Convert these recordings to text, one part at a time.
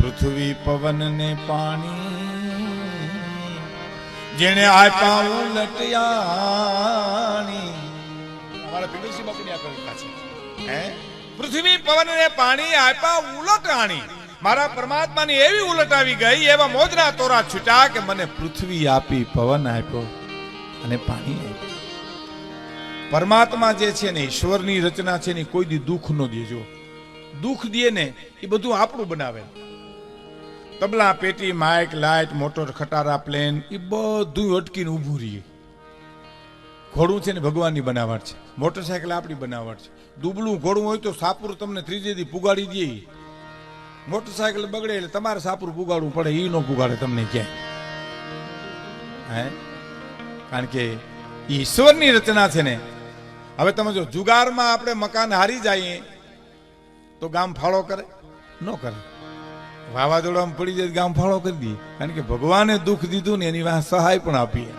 પૃથ્વી પવન ને પાણી. જેણે આપ્યા ઉલટિયાણી અમારા પિંડુસી બાપુની આ કવિતા છે. હે? પૃથ્વી પવન ને પાણી આપ્યા ઉલટાણી મારા પરમાત્માની એવી ઉલટ આવી ગઈ એવા મોજના તોરા છૂટા કે મને પૃથ્વી આપી પવન આપ્યો અને પાણી આપ્યું. પરમાત્મા જે છે ને ઈશ્વરની રચના છે ને કોઈ દી દુઃખ નો દેજો. દુઃખ દે ને એ બધું આપણું બનાવે. તબલા પેટી, માઇક, લાઇટ, મોટર, ખટારા, પ્લેન એ બધું અટકીને ઊભું રહીએ ઘોડું છે ને ભગવાનની બનાવટ છે. મોટરસાયકલ આપણી બનાવટ છે. દુબળું ઘોડું હોય તો સાપુર તમને ત્રીજે દી પુગાડી દે. મોટરસાયકલ બગડે એટલે તમારે સાપુર પુગાડવું પડે. એ ન પુગાડે તમને ક્યાંય. હે? કારણ કે ઈશ્વરની રચના છે ને. હવે તમે જો જુગારમાં આપણે મકાન હારી જઈએ, તો ગામ ફાળો કરે? ન કરે. વાવાઝોડામાં પડી જાય ગામ ફાળો કરી દઈએ. કારણ કે ભગવાને દુઃખ દીધું ને એની વાહ સહાય પણ આપીએ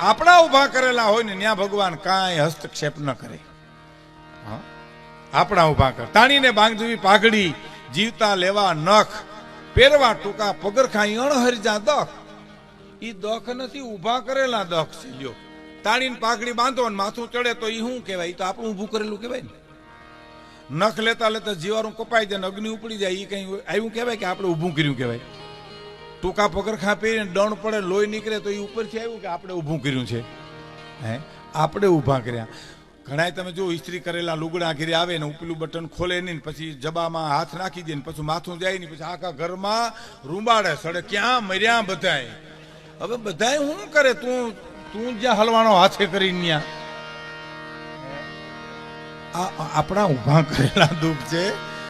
આપણા ઊભા કરેલા હોય ને ત્યાં ભગવાન કાંઈ હસ્તક્ષેપ ન કરે. હા? આપણા ઊભા કર. તાણીને બાંધવી પાઘડી જીવતા લેવા નખ, પહેરવા ટૂંકા પગરખાઈ અણહરજા દખ. એ દખ નથી, ઊભા કરેલા દખ છે લ્યો. તાણીને પાઘડી બાંધો ને માથું ચડે તો એ શું કહેવાય? એ તો આપણું ઊભું કરેલું કહેવાય ને. નખ લેતા લેતા જીવારું કપાઈ જાય અગ્નિ ઉપડી જાય એ કઈ આવ્યું કહેવાય કે આપણે ઊભું કર્યું કહેવાય? ટૂંકા પગરખા પહેરીને દણ પડે, લોહી નીકળે તો એ ઉપરથી આવ્યું કે આપણે ઊભું કર્યું છે? હે? આપણે ઊભા કર્યા. ઘણાય તમે જો ઇસ્ત્રી કરેલા લુગડા ઘેરે આવે ને ઉપલું બટન ખોલે નહીં પછી જબામાં હાથ નાખી દે ને પછી માથું જાય નહીં, પછી આખા ઘરમાં રૂંબાડે, સડે ક્યાં મર્યા બધાય? હવે બધાય શું કરે? તું તું જ્યાં હલવાનો હાથે કરીને ત્યાં આ આપણા ઊભા કરેલા દુઃખ છે.